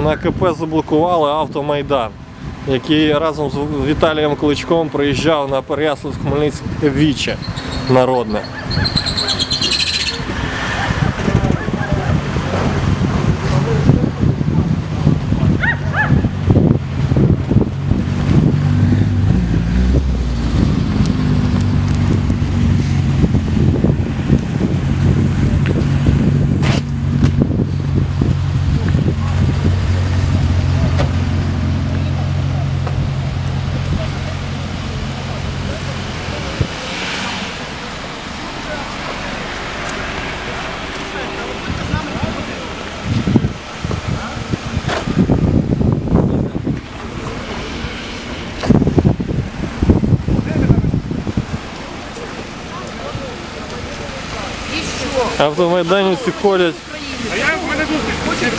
на КП заблокували автомайдан, який разом з Віталієм Кличком приїжджав на Переяслав-Хмельницьке віче народне. Автомайданівці ходять А я в мене зустріч.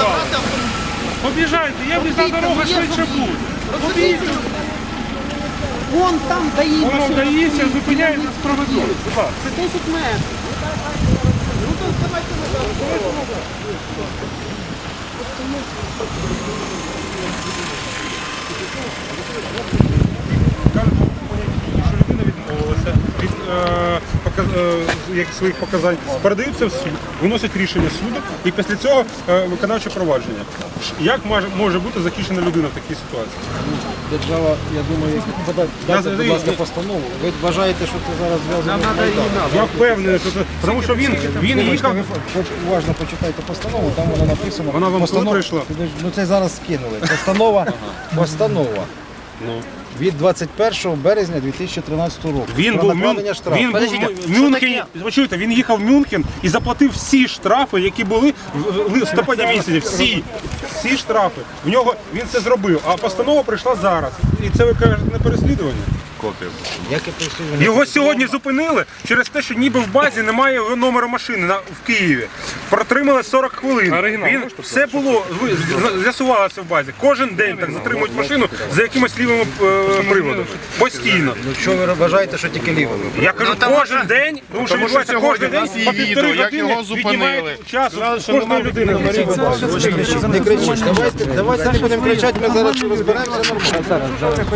Об'їжджайте, є візна дорога швидше буде. Об'їдьте, Вон там даї воно вдається, зупиняється справедливо. Будь. Це 10 метрів. Ну то давайте назад. що людина відмовилася від е, показ- е, як своїх показань, передаються в суд, виносять рішення суду і після цього е, виконавче провадження. Як може, може бути захищена людина в такій ситуації? Держава, я думаю, подати, дайте, будь ласка, постанову. Ви вважаєте, що це зараз зв'язано з Я впевнений, що це тому, що він, він їхав. уважно почитайте постанову, там воно написано. Вона вам Постанова- прийшла? Ну це зараз скинули. Постанова, постанова Ну. від 21 березня 2013 року. Він про був, в Мюн... накладення штрафу. він був в Мюнхені, ви чуєте, він їхав в Мюнхен і заплатив всі штрафи, які були в в листопаді місяці. Всі, всі штрафи. В нього він це зробив, а постанова прийшла зараз. І це ви кажете не переслідування. Яке переслідування? Його сьогодні зупинили через те, що ніби в базі немає його номера машини на, в Києві. Протримали 40 хвилин. Він все було ви- з'ясувалося в базі. Кожен день так затримують машину за якимось лівими е, приводами. Постійно. Ну що ви вважаєте, що тільки лівими? Я кажу, кожен день, тому що відбувається кожен день по півтори години віднімають час кожної людини. Не кричіть, давайте, давайте не будемо кричати, ми зараз розберемося нормально.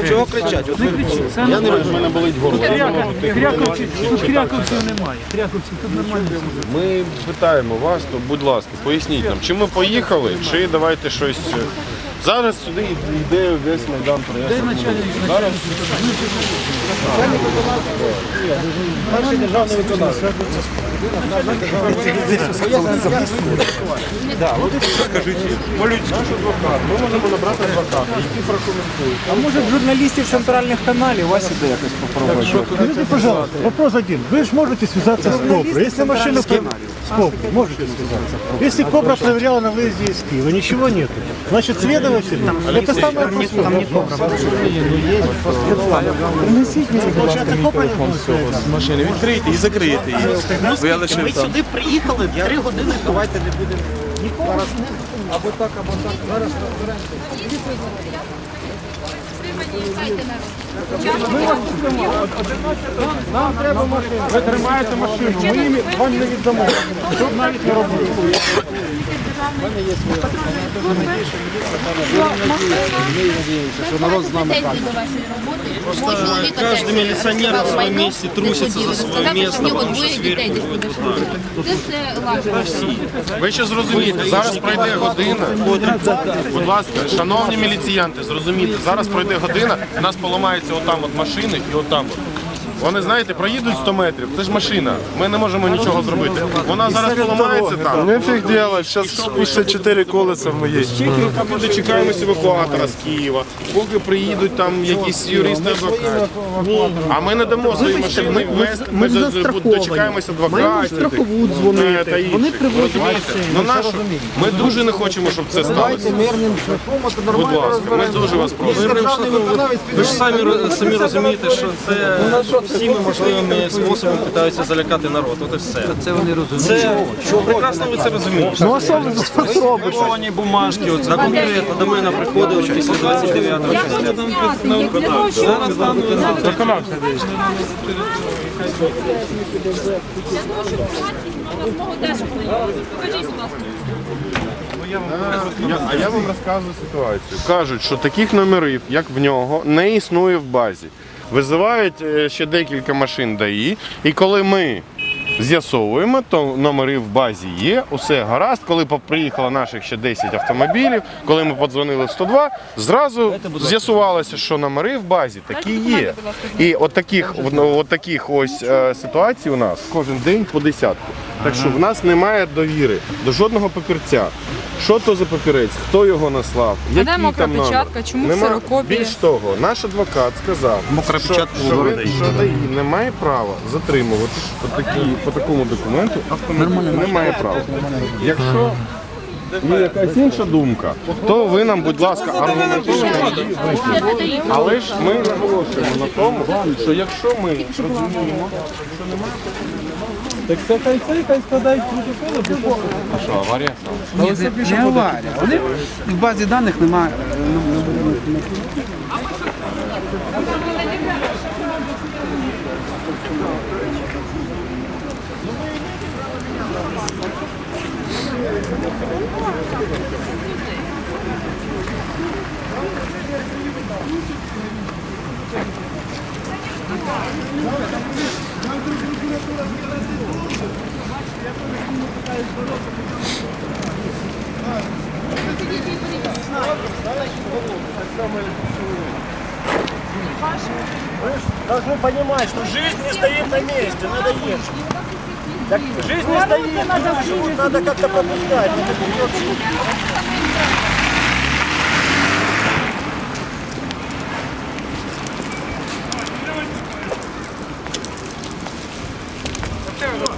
Чого кричать? От ви- Я не розумію, мене болить горло. Кряковців, тут кряковців немає. Кряковців тут нормально. Ми питаємо вас, то будь ласка, поясніть нам, чи ми поїхали, чи давайте щось. Зараз сюди йде весь майдан проєкту. Зараз Перший державний виконавець. ми можемо набрати адвоката, які прокоментують. А може в журналістів центральних каналів вас іде якось попробувати? Скажите, пожалуйста, вопрос один. Вы же можете связаться с Коброй. Если машина с Коброй, можете связаться. Если Кобра проверяла на выезде из Киева, ничего нет. Значит, следователь, это самое простое. Там не Кобра. Получается, Кобра не будет машини. Відкрийте і закрийте її. Бо я лишив Ми там. сюди приїхали три години. Давайте не будемо. Зараз або так, або так. Зараз розберемося. Ви тримаєте машину, ми їм вам не віддамо. Щоб навіть не робили. що народ з нами так. Каждый милиционер на своем месте трусится за свое место, потому что сверху будет Це все. Ви ще зрозумієте, зараз пройде година. Будь ласка, шановні міліціянти, зрозумійте, зараз пройде година, у нас поламаються отам от машини і отам от. Вони, знаєте, проїдуть 100 метрів, це ж машина, ми не можемо нічого зробити. Вона зараз поламається там. Не фіг делать, зараз спустять 4 колеса в моїй. Ми дочекаємось евакуатора з Києва, поки приїдуть там якісь юристи адвокати. А ми не дамо свої машини. Ми, ми, ми, дочекаємося адвокатів. страхову е, та дзвонити. інших. Вони привозять Розумієте? Ну нашу ми дуже не хочемо, щоб це сталося. мирним шляхом, а то Будь ласка, ми дуже вас просимо. Ви ж самі, самі розумієте, що це всіми можливими способами намагаються залякати народ. От і все. Це вони розуміють. Це прекрасно ви це розумієте. Ну а що ви зробите? бумажки, от за конкретно до мене приходили після 29-го Я числа. Зараз там Виконавця десь. для того, щоб мала змогу теж. Покажіть, будь ласка. Я, а я вам розказую ситуацію. Кажуть, що таких номерів, як в нього, не існує в базі. Визивають е, ще декілька машин ДАІ, і коли ми з'ясовуємо, то номери в базі є, усе гаразд. Коли приїхало наших ще 10 автомобілів, коли ми подзвонили в 102, зразу з'ясувалося, що номери в базі такі є. І от таких, от таких ось е, ситуацій у нас кожен день по десятку. Так що в нас немає довіри до жодного папірця. Що то за папірець, хто його наслав, який де мокра там номер? печатка? Чому Нема- ксерокопія? Більш того, наш адвокат сказав, Мокра що, печатка що, ви- що ДАІ не має права затримувати по, такій, по такому документу, не має права. Якщо є якась інша думка, то ви нам, будь ласка, аргументуйте. Але ж ми наголошуємо на тому, що якщо ми розуміємо, Так це хай це, хай складають протоколи. а що, аварія? Ні, не, не аварія. Вони в базі даних немає. Должны понимать, что жизнь не стоит на месте, надо ехать. Так, жизнь не стоит, надо как-то пропускать.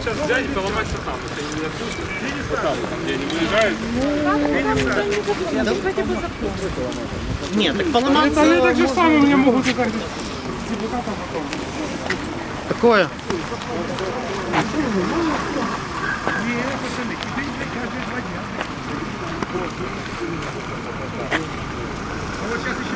сейчас взять и поломать сатам. Это не отпустят. Сатам, там, где они выезжают. Да хотя бы запомнить. Нет, так поломать... Там я так же самое мне могут и так же. Депутатом потом. Такое. Вот сейчас еще